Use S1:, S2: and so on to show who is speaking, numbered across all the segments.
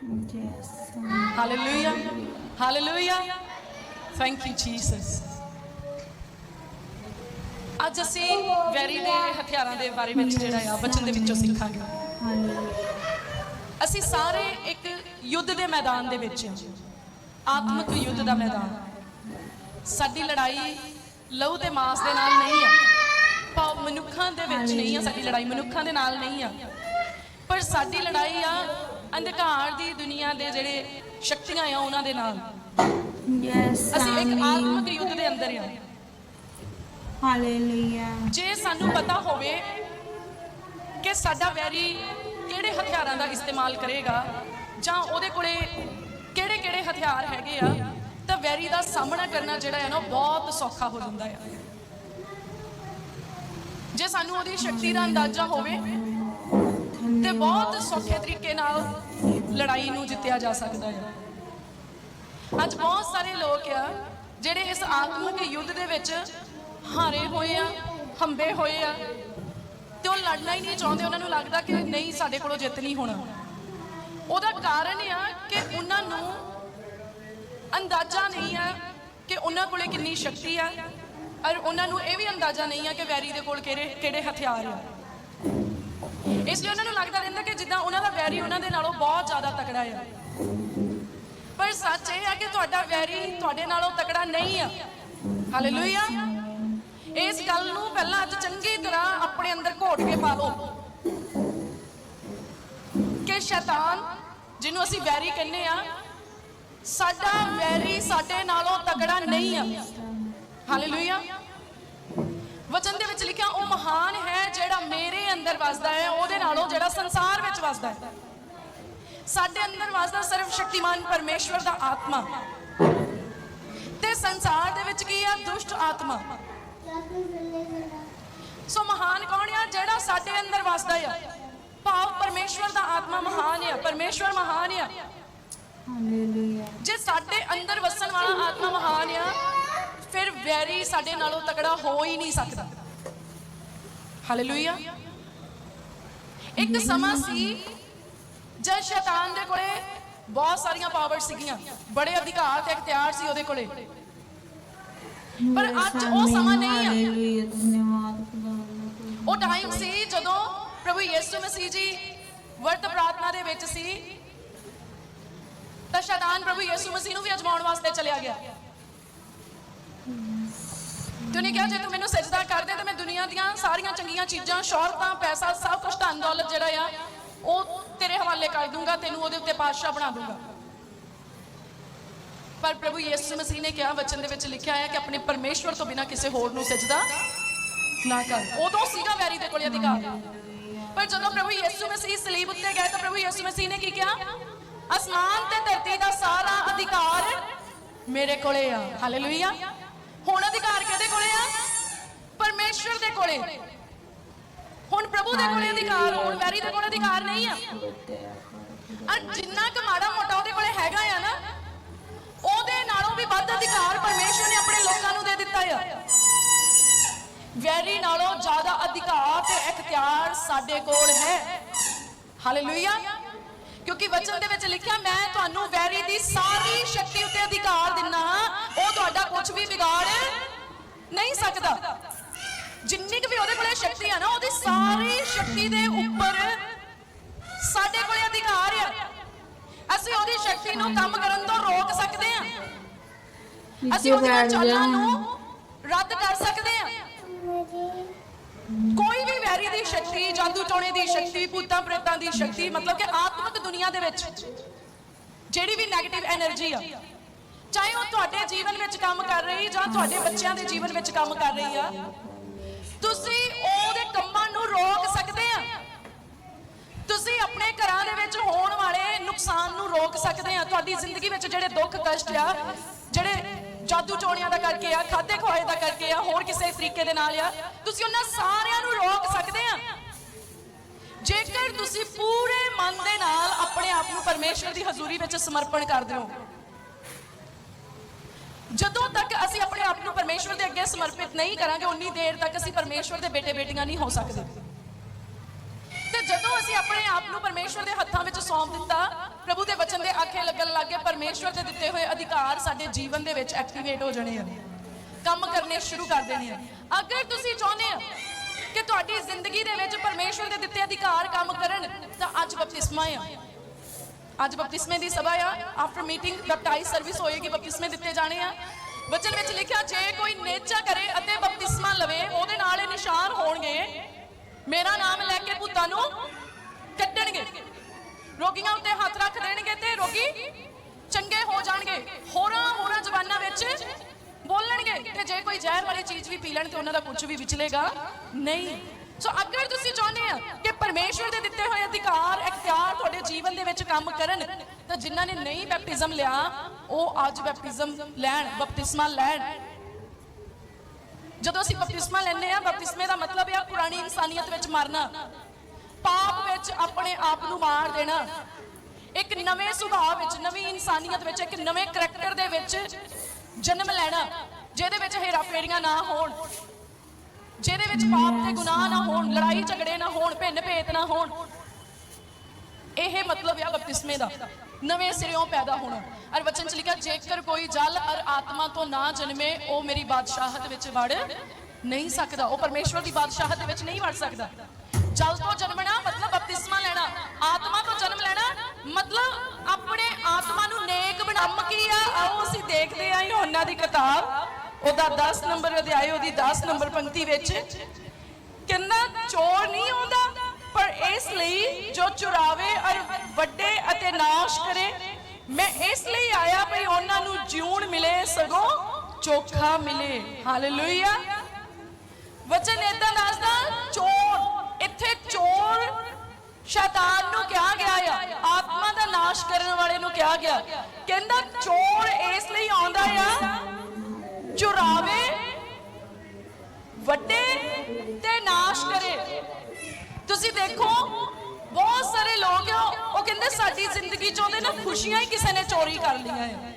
S1: Yes.
S2: Hallelujah hallelujah thank you Jesus ਅੱਜ ਅਸੀਂ very ਦੇ ਹਥਿਆਰਾਂ ਦੇ ਬਾਰੇ ਵਿੱਚ ਜਿਹੜਾ ਆ, ਬਚਨ ਦੇ ਵਿੱਚੋਂ ਸਿੱਖਾਂਗੇ। ਅਸੀਂ ਸਾਰੇ ਇੱਕ ਯੁੱਧ ਦੇ ਮੈਦਾਨ ਦੇ ਵਿੱਚ ਹਾਂ ਆਤਮਿਕ ਯੁੱਧ ਦਾ ਮੈਦਾਨ। ਸਾਡੀ ਲੜਾਈ ਲਹੂ ਤੇ ਮਾਸ ਦੇ ਨਾਲ ਨਹੀਂ ਆ। ਭਾਵ ਮਨੁੱਖਾਂ ਦੇ ਵਿੱਚ ਨਹੀਂ ਆ, ਸਾਡੀ ਲੜਾਈ ਮਨੁੱਖਾਂ ਦੇ ਨਾਲ ਨਹੀਂ ਆ। ਪਰ ਸਾਡੀ ਲੜਾਈ ਆ ਅੰਧਕਾਰ ਦੀ ਦੁਨੀਆ ਦੇ ਜਿਹੜੇ ਸ਼ਕਤੀਆਂ ਆ ਉਹਨਾਂ ਦੇ ਨਾਲ. ਅਸੀਂ ਇੱਕ. ਆਤਮਿਕ ਯੁੱਧ ਦੇ ਅੰਦਰ ਆ
S1: Hallelujah.
S2: ਜੇ ਸਾਨੂੰ ਪਤਾ ਹੋਵੇ ਕਿ ਸਾਡਾ ਵੈਰੀ ਕਿਹੜੇ ਹਥਿਆਰਾਂ ਦਾ ਇਸਤੇਮਾਲ ਕਰੇਗਾ ਜਾਂ ਉਹਦੇ ਕੋਲੇ ਕਿਹੜੇ ਕਿਹੜੇ ਹਥਿਆਰ ਹੈਗੇ ਆ ਤਾਂ ਵੈਰੀ ਦਾ ਸਾਹਮਣਾ ਕਰਨਾ ਜਿਹੜਾ ਹੈ ਨਾ ਬਹੁਤ ਸੌਖਾ ਹੋ ਜਾਂਦਾ ਆ ਜੇ ਸਾਨੂੰ ਉਹਦੀ ਸ਼ਕਤੀ ਦਾ ਅੰਦਾਜ਼ਾ ਹੋਵੇ ਤੇ ਬਹੁਤ ਸੌਖੇ ਤਰੀਕੇ ਨਾਲ ਲੜਾਈ ਨੂੰ ਜਿੱਤਿਆ ਜਾ ਸਕਦਾ ਹੈ। ਅੱਜ ਬਹੁਤ ਸਾਰੇ ਲੋਕ ਆ ਜਿਹੜੇ ਇਸ ਆਤਮਿਕ ਯੁੱਧ ਦੇ ਵਿੱਚ ਹਾਰੇ ਹੋਏ ਆ, ਹੰਬੇ ਹੋਏ ਆ ਤੇ ਉਹ ਲੜਨਾ ਹੀ ਨਹੀਂ ਚਾਹੁੰਦੇ। ਉਹਨਾਂ ਨੂੰ ਲੱਗਦਾ ਕਿ ਨਹੀਂ, ਸਾਡੇ ਕੋਲੋਂ ਜਿੱਤ ਨਹੀਂ ਹੋਣਾ। ਉਹਦਾ ਕਾਰਨ ਆ ਕਿ ਉਹਨਾਂ ਨੂੰ ਅੰਦਾਜ਼ਾ ਨਹੀਂ ਆ ਕਿ ਉਹਨਾਂ ਕੋਲੇ ਕਿੰਨੀ ਸ਼ਕਤੀ ਆ, ਔਰ ਉਹਨਾਂ ਨੂੰ ਇਹ ਵੀ ਅੰਦਾਜ਼ਾ ਨਹੀਂ ਆ ਕਿ ਵੈਰੀ ਦੇ ਕੋਲ ਕਿਹੜੇ ਕਿਹੜੇ ਹਥਿਆਰ ਆ। ਇਸ ਲਈ ਉਹਨਾਂ ਨੂੰ ਲੱਗਦਾ ਰਹਿੰਦਾ ਕਿ ਜਿੱਦਾਂ ਉਹਨਾਂ ਦਾ ਵੈਰੀ ਉਹਨਾਂ ਦੇ ਨਾਲੋਂ ਬਹੁਤ ਜ਼ਿਆਦਾ ਤਕੜਾ ਆ। ਪਰ ਸੱਚ ਇਹ ਆ ਕਿ ਤੁਹਾਡਾ ਵੈਰੀ ਤੁਹਾਡੇ ਨਾਲੋਂ ਤਕੜਾ ਨਹੀਂ ਆ। ਹਾਲੇਲੂਇਆ ਇਸ ਗੱਲ ਨੂੰ ਪਹਿਲਾਂ ਅੱਜ ਚੰਗੀ ਤਰ੍ਹਾਂ ਆਪਣੇ ਅੰਦਰ ਘੋਟ ਕੇ ਪਾ ਲਓ ਕਿ ਸ਼ੈਤਾਨ, ਜਿਹਨੂੰ ਅਸੀਂ ਵੈਰੀ ਕਹਿੰਦੇ ਆ, ਸਾਡਾ ਵੈਰੀ ਸਾਡੇ ਨਾਲੋਂ ਤਗੜਾ ਨਹੀਂ ਆ। ਹਾਲੇਲੂਇਆ ਵਚਨ ਦੇ ਵਿੱਚ ਲਿਖਿਆ ਉਹ ਮਹਾਨ ਹੈ ਜਿਹੜਾ ਮੇਰੇ ਅੰਦਰ ਵਸਦਾ ਹੈ ਉਹਦੇ ਨਾਲੋਂ ਜਿਹੜਾ ਸੰਸਾਰ ਵਿੱਚ ਵਸਦਾ ਹੈ। ਸਾਡੇ ਅੰਦਰ ਵਸਦਾ ਸਰਵ ਸ਼ਕਤੀਮਾਨ ਪਰਮੇਸ਼ਵਰ ਦਾ ਆਤਮਾ। ਤੇ ਸੰਸਾਰ ਦੇ ਵਿੱਚ ਕੀ ਆ? ਦੁਸ਼ਟ ਆਤਮਾ। ਸੋ ਮਹਾਨ ਕੌਣ ਆ? ਜਿਹੜਾ ਸਾਡੇ ਅੰਦਰ ਵਸਦਾ ਆ। ਭਾਵ ਪਰਮੇਸ਼ਵਰ ਦਾ ਆਤਮਾ ਮਹਾਨ ਆ ਪਰਮੇਸ਼ਵਰ ਮਹਾਨ ਆ।
S1: Hallelujah.
S2: ਜੇ ਸਾਡੇ ਅੰਦਰ ਵਸਣ ਵਾਲਾ ਆਤਮਾ ਮਹਾਨ ਆ ਫਿਰ ਵੈਰੀ ਸਾਡੇ ਨਾਲੋਂ ਤਕੜਾ ਹੋ ਹੀ ਨਹੀਂ ਸਕਦਾ। ਹਾਲੇਲੂਇਆ ਇੱਕ ਸਮਾਂ ਸੀ ਜਦ ਸ਼ੈਤਾਨ ਦੇ ਕੋਲੇ ਬਹੁਤ ਸਾਰੀਆਂ ਪਾਵਰ ਸੀਗੀਆਂ। ਬੜੇ ਅਧਿਕਾਰ ਤੇ ਇਖਤਿਆਰ ਸੀ ਉਹਦੇ ਕੋਲੇ। ਪਰ ਅੱਜ ਉਹ ਸਮਾਂ ਨਹੀਂ ਆ। ਉਹ ਟਾਈਮ ਸੀ ਜਦੋਂ ਪ੍ਰਭੂ ਯਿਸੂ ਮਸੀਹ ਜੀ ਵਰਤ ਪ੍ਰਾਰਥਨਾ ਦੇ ਵਿੱਚ ਸੀ। ਤਾਂ ਸ਼ੈਤਾਨ ਪ੍ਰਭੂ ਯਿਸੂ ਮਸੀਹ ਨੂੰ ਵੀ ਅਜਮਾਉਣ ਵਾਸਤੇ ਚਲਿਆ ਗਿਆ। ਤੇ ਉਹਨੇ ਕਿਹਾ ਜੇ ਤੂੰ ਮੈਨੂੰ ਸਜਦਾ ਕਰ ਦੇ ਤਾਂ ਮੈਂ ਦੁਨੀਆ ਦੀਆਂ ਸਾਰੀਆਂ ਚੰਗੀਆਂ ਚੀਜ਼ਾਂ, ਸ਼ੌਹਰਤਾਂ, ਪੈਸਾ, ਸਭ ਕੁਝ ਧਨ, ਦੌਲਤ ਜਿਹੜਾ ਆ, ਉਹ ਤੇਰੇ ਹਵਾਲੇ ਕਰ ਦੂੰਗਾ, ਤੈਨੂੰ ਉਹਦੇ ਉੱਤੇ ਪਾਤਸ਼ਾਹ ਬਣਾ ਦੂੰਗਾ। ਪਰ ਪ੍ਰਭੂ ਯਿਸੂ ਮਸੀਹ ਨੇ ਕਿਹਾ, ਵਚਨ ਦੇ ਵਿੱਚ ਲਿਖਿਆ ਹੈ ਕਿ ਆਪਣੇ ਪਰਮੇਸ਼ਵਰ ਤੋਂ ਬਿਨਾ ਕਿਸੇ ਹੋਰ ਨੂੰ ਸਜਦਾ ਨਾ ਕਰ। ਉਦੋਂ ਸੀਗਾ ਵੈਰੀ ਦੇ ਕੋਲ ਅਧਿਕਾਰ। ਪਰ ਜਦੋਂ ਪ੍ਰਭੂ ਯਿਸੂ ਮਸੀਹ ਸਲੀਬ ਉੱਤੇ ਗਏ, ਤਾਂ ਪ੍ਰਭੂ ਯਿਸੂ ਮਸੀਹ ਨੇ ਕੀ ਕਿਹਾ? ਅਸਮਾਨ ਤੇ ਧਰਤੀ ਦਾ ਸਾਰਾ ਅਧਿਕਾਰ ਮੇਰੇ ਕੋਲੇ ਆ। ਹਾਲੇਲੂਇਆ ਹੁਣ ਕੋਲੇ ਆ? ਪਰਮੇਸ਼ਵਰ ਦੇ ਕੋਲੇ। ਹੁਣ ਪ੍ਰਭੂ ਦੇ ਕੋਲੇ ਅਧਿਕਾਰ, ਹੁਣ ਵੈਰੀ ਦੇ ਕੋਲ ਅਧਿਕਾਰ ਨਹੀਂ ਆ। ਆ ਜਿੰਨਾ ਕੁ ਮਾੜਾ ਮੋਟਾ ਉਹਦੇ ਕੋਲੇ ਹੈਗਾ ਆ ਨਾ, ਉਹਦੇ ਨਾਲੋਂ ਵੀ ਵੱਧ ਅਧਿਕਾਰ ਪਰਮੇਸ਼ਵਰ ਨੇ ਆਪਣੇ ਲੋਕਾਂ ਨੂੰ ਦੇ ਦਿੱਤਾ ਆ। ਵੈਰੀ ਨਾਲੋਂ ਜ਼ਿਆਦਾ ਅਧਿਕਾਰ ਤੇ ਇਖਤਿਆਰ ਸਾਡੇ ਕੋਲ ਹੈ। ਹਾਲੇਲੂਇਆ ਕਿਉਂਕਿ ਵਚਨ ਦੇ ਵਿੱਚ ਲਿਖਿਆ, ਮੈਂ ਤੁਹਾਨੂੰ ਵੈਰੀ ਦੀ ਸਾਰੀ ਸ਼ਕਤੀ ਉੱਤੇ ਅਧਿਕਾਰ ਦਿੰਨਾ ਹਾਂ, ਉਹ ਤੁਹਾਡਾ ਕੁਝ ਵੀ ਵਿਗਾੜ ਨਹੀਂ ਸਕਦਾ। ਜਿੰਨੀ ਕੁ ਵੀ ਉਹਦੇ ਕੋਲੇ ਸ਼ਕਤੀ ਆ ਨਾ ਉਹਦੀ ਸਾਰੀ ਸ਼ਕਤੀ ਦੇ ਉੱਪਰ ਸਾਡੇ ਕੋਲੇ ਅਧਿਕਾਰ ਆ। ਅਸੀਂ ਉਹਦੀ ਸ਼ਕਤੀ ਨੂੰ ਕੰਮ ਕਰਨ ਤੋਂ ਰੋਕ ਸਕਦੇ ਆ। ਅਸੀਂ ਉਹਦੀਆਂ ਚਾਲਾਂ ਨੂੰ ਰੱਦ ਕਰ ਸਕਦੇ ਆ। ਕੋਈ ਵੀ ਵੈਰੀ ਦੀ ਸ਼ਕਤੀ ਜਾਦੂ ਟੋਣੇ ਦੀ ਸ਼ਕਤੀ ਭੂਤਾਂ ਪ੍ਰੇਤਾਂ ਦੀ ਸ਼ਕਤੀ ਮਤਲਬ ਕਿ ਆਤਮਿਕ ਦੁਨੀਆ ਦੇ ਵਿੱਚ ਜਿਹੜੀ ਵੀ ਨੈਗੇਟਿਵ એનર્ਜੀ ਆ ਚਾਹੇ ਉਹ ਤੁਹਾਡੇ ਜੀਵਨ ਵਿੱਚ ਕੰਮ ਕਰ ਰਹੀ ਜਾਂ ਤੁਹਾਡੇ ਬੱਚਿਆਂ ਦੇ ਜੀਵਨ ਵਿੱਚ ਕੰਮ ਕਰ ਰਹੀ ਆ, ਤੁਸੀਂ ਉਹਦੇ ਕੰਮਾਂ ਨੂੰ ਰੋਕ ਸਕਦੇ ਆ। ਤੁਸੀਂ ਆਪਣੇ ਘਰਾਂ ਦੇ ਵਿੱਚ ਹੋਣ ਵਾਲੇ ਨੁਕਸਾਨ ਨੂੰ ਰੋਕ ਸਕਦੇ ਆ। ਤੁਹਾਡੀ ਜ਼ਿੰਦਗੀ ਵਿੱਚ ਜਿਹੜੇ ਦੁੱਖ, ਕਸ਼ਟ ਆ, ਜਿਹੜੇ ਜਾਦੂ ਟੋਣਿਆਂ ਦਾ ਕਰਕੇ ਆ, ਖਾਦੇ ਖਵਾਏ ਦਾ ਕਰਕੇ ਆ, ਹੋਰ ਕਿਸੇ ਤਰੀਕੇ ਦੇ ਨਾਲ ਆ, ਤੁਸੀਂ ਉਹਨਾਂ ਸਾਰਿਆਂ ਨੂੰ ਰੋਕ ਸਕਦੇ ਆ। ਜੇਕਰ ਤੁਸੀਂ ਪੂਰੇ ਮਨ ਦੇ ਨਾਲ ਆਪਣੇ ਆਪ ਨੂੰ ਪਰਮੇਸ਼ਵਰ ਦੀ ਹਜ਼ੂਰੀ ਵਿੱਚ ਸਮਰਪਣ ਕਰਦੇ ਹੋ ਜਦੋਂ ਤੱਕ ਅਸੀਂ ਆਪਣੇ ਆਪ ਨੂੰ ਪਰਮੇਸ਼ਵਰ ਦੇ ਅੱਗੇ ਸਮਰਪਿਤ ਨਹੀਂ ਕਰਾਂਗੇ, ਉਨੀ ਦੇਰ ਤੱਕ ਅਸੀਂ ਪਰਮੇਸ਼ਵਰ ਦੇ ਬੇਟੇ ਬੇਟੀਆਂ ਨਹੀਂ ਹੋ ਸਕਦੇ। ਤੇ ਜਦੋਂ ਅਸੀਂ ਆਪਣੇ ਆਪ ਨੂੰ ਪਰਮੇਸ਼ਵਰ ਦੇ ਹੱਥਾਂ ਵਿੱਚ ਸੌਂਪ ਦਿੱਤਾ, ਪ੍ਰਭੂ ਦੇ ਵਚਨ ਦੇ ਆਖੇ ਲੱਗਣ ਲੱਗੇ ਪਰਮੇਸ਼ਵਰ ਦੇ ਦਿੱਤੇ ਹੋਏ ਅਧਿਕਾਰ ਸਾਡੇ ਜੀਵਨ ਦੇ ਵਿੱਚ ਐਕਟੀਵੇਟ ਹੋ ਜਾਣੇ ਆ। ਕੰਮ ਕਰਨੇ ਸ਼ੁਰੂ ਕਰ ਦੇਣੇ ਆ। ਅਗਰ ਤੁਸੀਂ ਚਾਹੁੰਦੇ ਹੋ ਕਿ ਤੁਹਾਡੀ ਜ਼ਿੰਦਗੀ ਦੇ ਵਿੱਚ ਪਰਮੇਸ਼ਵਰ ਦੇ ਦਿੱਤੇ ਅਧਿਕਾਰ ਕੰਮ ਕਰਨ, ਤਾਂ ਅੱਜ ਬਪਤਿਸਮਾ ਆ। ਅੱਜ ਬਪਤਿਸਮੇ ਦੀ ਸਭਾ ਆ। ਆਫਟਰ ਮੀਟਿੰਗ ਬਪਟਾਈਜ਼ ਸਰਵਿਸ ਹੋਏਗੀ, ਬਪਤਿਸਮੇ ਦਿੱਤੇ ਜਾਣੇ ਆ। ਵਚਨ ਵਿੱਚ ਲਿਖਿਆ, ਜੇ ਕੋਈ ਨੇਚਾ ਕਰੇ ਅਤੇ ਬਪਤਿਸਮਾ ਲਵੇ, ਉਹਦੇ ਨਾਲ ਇਹ ਨਿਸ਼ਾਨ ਹੋਣਗੇ। ਮੇਰਾ ਨਾਮ ਲੈ ਕੇ ਭੂਤਾਂ ਨੂੰ ਕੱਢਣਗੇ ਰੋਗੀਆਂ ਉੱਤੇ ਹੱਥ ਰੱਖ ਦੇਣਗੇ ਤੇ ਰੋਗੀ ਚੰਗੇ ਹੋ ਜਾਣਗੇ। ਹੋਰਾਂ ਹੋਰਾਂ ਜ਼ਬਾਨਾਂ ਵਿੱਚ ਬੋਲਣਗੇ। ਤੇ ਜੇ ਕੋਈ ਜ਼ਹਿਰ ਵਾਲੀ ਚੀਜ਼ ਵੀ ਪੀ ਲੈਣ ਤੇ ਉਹਨਾਂ ਦਾ ਕੁਝ ਵੀ ਵਿਚਲੇਗਾ, ਨਹੀਂ। ਸੋ ਅਗਰ ਤੁਸੀਂ ਚਾਹੁੰਦੇ ਆ ਕਿ ਪਰਮੇਸ਼ਵਰ ਦੇ ਦਿੱਤੇ ਹੋਏ ਅਧਿਕਾਰ, ਇਖਤਿਆਰ ਤੁਹਾਡੇ ਜੀਵਨ ਦੇ ਵਿੱਚ ਕੰਮ ਕਰਨ, ਤਾਂ ਜਿਨ੍ਹਾਂ ਨੇ ਨਹੀਂ ਬੈਪਟਿਜ਼ਮ ਲਿਆ, ਉਹ ਅੱਜ ਬੈਪਟਿਜ਼ਮ ਲੈਣ, ਬਪਤਿਸਮਾ ਲੈਣ। ਜਦੋਂ ਅਸੀਂ ਬਪਤਿਸਮਾ ਲੈਂਦੇ ਆ, ਬਪਤਿਸਮੇ ਦਾ ਮਤਲਬ ਹੈ ਪੁਰਾਣੀ ਇਨਸਾਨੀਅਤ ਵਿੱਚ ਮਰਨਾ। ਪਾਪ ਵਿੱਚ ਆਪਣੇ ਆਪ ਨੂੰ ਮਾਰ ਦੇਣਾ। ਇੱਕ ਨਵੇਂ ਸੁਭਾਅ ਵਿੱਚ, ਨਵੀਂ ਇਨਸਾਨੀਅਤ ਵਿੱਚ, ਇੱਕ ਨਵੇਂ ਕਰੈਕਟਰ ਦੇ ਵਿੱਚ ਜਨਮ ਲੈਣਾ, ਜਿਹਦੇ ਵਿੱਚ ਹੇਰਾਫੇਰੀਆਂ ਨਾ ਹੋਣ। ਜਿਹਦੇ ਵਿੱਚ ਪਾਪ ਤੇ ਗੁਨਾਹ ਨਾ ਹੋਣ, ਲੜਾਈ ਝਗੜੇ ਨਾ ਹੋਣ ਭਿੰਨ ਭੇਤ ਨਾ ਹੋਣ। ਇਹ ਮਤਲਬ ਹੈ ਬਪਤਿਸਮੇ ਦਾ। ਨਵੇਂ ਸਿਰਿਓਂ ਪੈਦਾ ਹੋਣਾ। ਅਰ ਵਚਨ ਚ ਲਿਖਿਆ, ਜੇਕਰ ਕੋਈ ਜਲ ਅਰ ਆਤਮਾ ਤੋਂ ਨਾ ਜਨਮੇ, ਉਹ ਮੇਰੀ ਬਾਦਸ਼ਾਹਤ ਵਿੱਚ ਵੜ ਨਹੀਂ ਸਕਦਾ। ਉਹ ਪਰਮੇਸ਼ਵਰ ਦੀ ਬਾਦਸ਼ਾਹਤ ਦੇ ਵਿੱਚ ਨਹੀਂ ਵੜ ਸਕਦਾ। ਜਲ ਤੋਂ ਜਨਮਣਾ ਮਤਲਬ ਬਪਤਿਸਮਾ ਲੈਣਾ। ਆਤਮਾ ਤੋਂ ਜਨਮ ਲੈਣਾ ਮਤਲਬ ਆਪਣੇ ਆਤਮਾ ਨੂੰ ਨੇਕ ਬਣਾਉਣ ਕੀ ਆ, ਆਓ ਅਸੀਂ ਦੇਖਦੇ ਆਂ ਯੋਹੰਨਾ ਦੀ ਕਿਤਾਬ। ਉਹਦਾ 10 ਨੰਬਰ ਅਧਿਆਇ, ਉਹਦੀ 10 ਨੰਬਰ ਪੰਕਤੀ ਵਿੱਚ ਕਹਿੰਦਾ ਚੋਰ ਨਹੀਂ ਆਉਂਦਾ, ਪਰ ਇਸ ਲਈ ਜੋ ਚੁਰਾਵੇ ਔਰ ਵੱਡੇ ਅਤੇ ਨਾਸ਼ ਕਰੇ, ਮੈਂ ਇਸ ਲਈ ਆਇਆ ਭਈ ਉਹਨਾਂ ਨੂੰ ਜਿਉਣ ਮਿਲੇ, ਸਗੋਂ ਚੋਖਾ ਮਿਲੇ। ਹਾਲੇਲੂਇਆ ਵਚਨ ਇਦਾਂ ਦੱਸਦਾ, ਚੋਰ, ਇੱਥੇ ਚੋਰ ਸ਼ੈਤਾਨ ਨੂੰ ਕਿਹਾ ਗਿਆ ਆ, ਆਤਮਾ ਦਾ ਨਾਸ਼ ਕਰਨ ਵਾਲੇ ਨੂੰ ਕਿਹਾ ਗਿਆ। ਕਹਿੰਦਾ ਚੋਰ ਇਸ ਲਈ ਆਉਂਦਾ ਆ ਚੁਰਾਵੇ ਵੱਡੇ ਤੇ ਨਾਸ਼ ਕਰੇ। ਤੁਸੀਂ ਦੇਖੋ, ਬਹੁਤ ਸਾਰੇ ਲੋਕ ਆ, ਉਹ ਕਹਿੰਦੇ ਸਾਡੀ ਜ਼ਿੰਦਗੀ ਚੋਂ ਦੇ ਨਾ ਖੁਸ਼ੀਆਂ ਹੀ ਕਿਸੇ ਨੇ ਚੋਰੀ ਕਰ ਲਈਆਂ ਆ।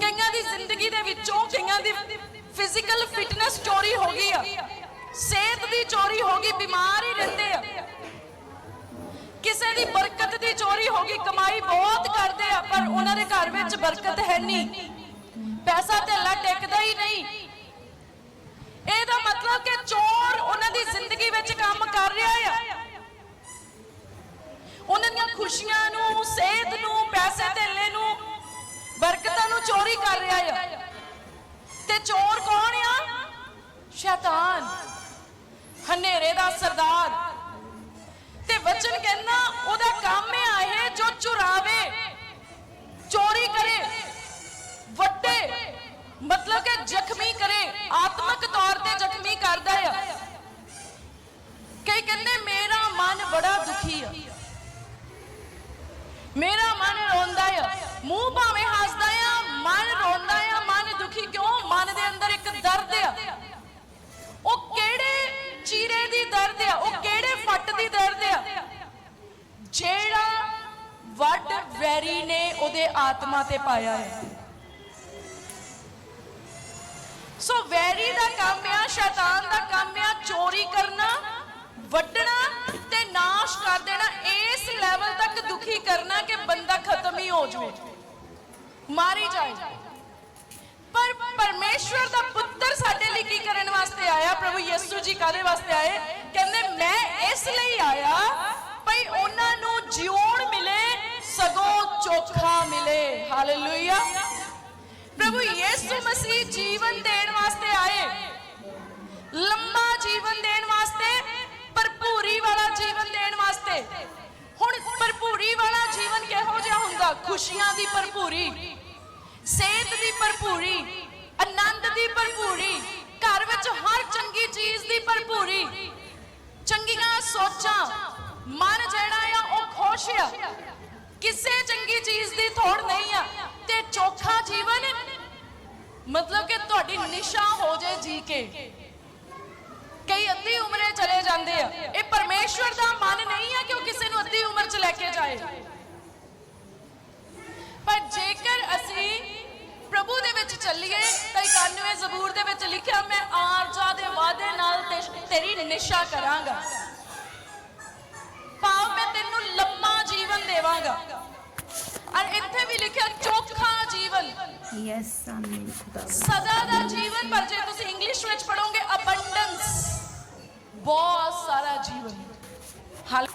S2: ਕਈਆਂ ਦੀ ਜ਼ਿੰਦਗੀ ਦੇ ਵਿੱਚੋਂ ਕਈਆਂ ਦੀ ਫਿਜ਼ੀਕਲ ਫਿਟਨੈਸ ਚੋਰੀ ਹੋ ਗਈ ਆ। ਸਿਹਤ ਦੀ ਚੋਰੀ ਹੋ ਗਈ, ਬਿਮਾਰ ਹੀ ਰਹਿੰਦੇ ਆ। ਕਿਸੇ ਦੀ ਬਰਕਤ ਦੀ ਚੋਰੀ ਹੋ ਗਈ, ਕਮਾਈ ਬਹੁਤ ਕਰਦੇ ਆ, ਪਰ ਉਹਨਾਂ ਦੇ ਘਰ ਵਿੱਚ ਬਰਕਤ ਹੈ ਨਹੀਂ। ਪੈਸਾ ਧੇਲਾ ਟਿਕਦਾ ਹੀ ਨਹੀਂ। ਇਹਦਾ ਮਤਲਬ ਕਿ ਚੋਰ ਉਹਨਾਂ ਦੀ ਜ਼ਿੰਦਗੀ ਵਿੱਚ ਕੰਮ ਕਰ ਰਿਹਾ ਆ। ਉਹਨਾਂ ਦੀਆਂ ਖੁਸ਼ੀਆਂ ਨੂੰ ਸਿਹਤ ਨੂੰ, ਪੈਸੇ ਧੇਲੇ ਨੂੰ, ਬਰਕਤਾਂ ਨੂੰ ਚੋਰੀ ਕਰ ਰਿਹਾ ਆ। ਤੇ ਚੋਰ ਕੌਣ ਆ? ਸ਼ੈਤਾਨ, ਹਨੇਰੇ ਦਾ ਸਰਦਾਰ। ਤੇ ਵਚਨ ਕਹਿੰਦਾ, ਉਹਦਾ ਕੰਮ ਹੈ ਇਹ ਜੋ ਚੁਰਾਵੇ ਚੋਰੀ ਕਰੇ ਵੱਡੇ ਮਤਲਬ ਕਿ ਜ਼ਖਮੀ ਕਰੇ, ਆਤਮਿਕ ਤੌਰ ਤੇ ਜ਼ਖਮੀ ਕਰਦਾ ਆ। ਕਈ ਕਹਿੰਦੇ, ਮੇਰਾ ਮਨ ਬੜਾ ਦੁਖੀ ਆ। ਮੇਰਾ ਮਨ ਰੋਂਦਾ ਆ। ਮੂੰਹ ਭਾਵੇਂ ਹੱਸਦਾ ਆ, ਮਨ ਰੋਂਦਾ ਆ, ਮਨ ਦੁਖੀ ਕਿਉਂ? ਮਨ ਦੇ ਅੰਦਰ ਇੱਕ ਦਰਦ ਆ। ਉਹ ਕਿਹੜੇ ਚੀਰੇ ਦੀ ਦਰਦ ਆ? ਉਹ ਕਿਹੜੇ ਫੱਟ ਦੀ ਦਰਦ ਆ? ਜਿਹੜਾ ਵੱਡ ਵੈਰੀ ਨੇ ਉਹਦੇ ਆਤਮਾ ਤੇ ਪਾਇਆ ਹੈ। ਕੰਮ ਆ, ਸ਼ੈਤਾਨ ਦਾ ਕੰਮ ਆ, ਚੋਰੀ ਕਰਨਾ, ਵੱਢਣਾ ਤੇ ਨਾਸ਼ ਕਰ ਦੇਣਾ, ਇਸ ਲੈਵਲ ਤੱਕ ਦੁਖੀ ਕਰਨਾ ਕਿ ਬੰਦਾ ਖਤਮ ਹੀ ਹੋ ਜਾਵੇ। ਮਾਰੀ ਜਾਏ। ਪਰ ਪਰਮੇਸ਼ਵਰ ਦਾ ਪੁੱਤਰ ਸਾਡੇ ਲਈ ਕੀ ਕਰਨ ਵਾਸਤੇ ਆਇਆ? ਪ੍ਰਭੂ ਯਿਸੂ ਜੀ ਕਾਦੇ ਵਾਸਤੇ ਆਏ? ਕਹਿੰਦੇ, ਮੈਂ ਇਸ ਲਈ ਆਇਆ ਭਈ ਉਹਨਾਂ ਨੂੰ ਜਿਉਣ ਮਿਲੇ, ਸਗੋਂ ਚੋਖਾ ਮਿਲੇ। ਹਾਲੇਲੂਇਆ ਪ੍ਰਭੂ ਯਿਸੂ ਮਸੀਹ ਜੀਵਨ ਦੇਣ ਲੰਮਾ ਜੀਵਨ ਦੇਣ ਵਾਸਤੇ ਭਰਪੂਰੀ ਵਾਲਾ ਜੀਵਨ ਦੇਣ ਵਾਸਤੇ। ਹੁਣ ਭਰਪੂਰੀ ਵਾਲਾ ਜੀਵਨ ਕਿਹੋ ਜਿਹਾ ਹੁੰਦਾ? ਖੁਸ਼ੀਆਂ ਦੀ ਭਰਪੂਰੀ, ਸਿਹਤ ਦੀ ਭਰਪੂਰੀ, ਆਨੰਦ ਦੀ ਭਰਪੂਰੀ, ਘਰ ਵਿੱਚ ਹਰ ਚੰਗੀ ਚੀਜ਼ ਦੀ ਭਰਪੂਰੀ। ਚੰਗੀਆਂ ਸੋਚਾਂ, ਮਨ ਜਿਹੜਾ ਆ, ਉਹ ਖੁਸ਼ ਆ। ਕਿਸੇ ਚੰਗੀ ਚੀਜ਼ ਦੀ ਥੋੜ ਨਹੀਂ ਆ। ਤੇ ਚੋਖਾ ਜੀਵਨ, ਮਤਲਬ ਕਿ ਤੁਹਾਡੀ ਨਿਸ਼ਾ ਹੋ ਜਾਏ ਜੀ ਕੇ। ਕਈ ਅੱਧੀ ਉਮਰੇ ਚਲੇ ਜਾਂਦੇ ਆ। ਇਹ ਪਰਮੇਸ਼ਵਰ ਦਾ ਮਨ ਨਹੀਂ ਆ ਕਿ ਉਹ ਕਿਸੇ ਨੂੰ ਅੱਧੀ ਉਮਰ ਚ ਲੈ ਕੇ ਜਾਏ। ਪਰ ਜੇਕਰ ਅਸੀਂ ਪ੍ਰਭੂ ਦੇ ਵਿੱਚ ਚੱਲੀਏ ਤਾਂ 91 ਜ਼ਬੂਰ ਦੇ ਵਿੱਚ ਲਿਖਿਆ ਮੈਂ ਆਰਜਾ ਦੇ ਵਾਅਦੇ ਨਾਲ ਤੇਰੀ ਨਿਸ਼ਾ ਕਰਾਂਗਾ। ਭਾਵ ਮੈਂ ਤੈਨੂੰ ਲੰਮਾ ਜੀਵਨ ਦੇਵਾਂਗਾ। ਔਰ ਇੱਥੇ ਵੀ ਲਿਖਿਆ ਚੋਖਾ ਜੀਵਨ।
S1: ਯੈਸ ਆਮੀਨ
S2: ਸਦਾ ਦਾ ਜੀਵਨ ਪਰ ਜੇ ਤੁਸੀਂ ਇੰਗਲਿਸ਼ ਵਿੱਚ ਪੜੋਗੇ ਅਬੰਡੈਂਸ बहुत सारा जीवन।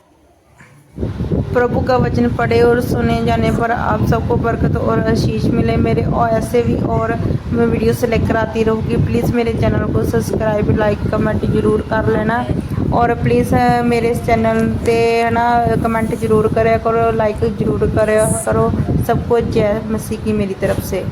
S3: प्रभु का वचन पढ़े और सुने जाने पर आप सबको बरकत और आशीष मिले। मेरे और ऐसे भी और मैं वीडियो से लेकर आती रहूँगी। प्लीज़ मेरे चैनल को सब्सक्राइब लाइक कमेंट ज़रूर कर लेना। और प्लीज़ मेरे इस चैनल पे, है ना कमेंट ज़रूर करे करो लाइक ज़रूर करे। करो। सबको जय मसीह की मेरी तरफ़ से।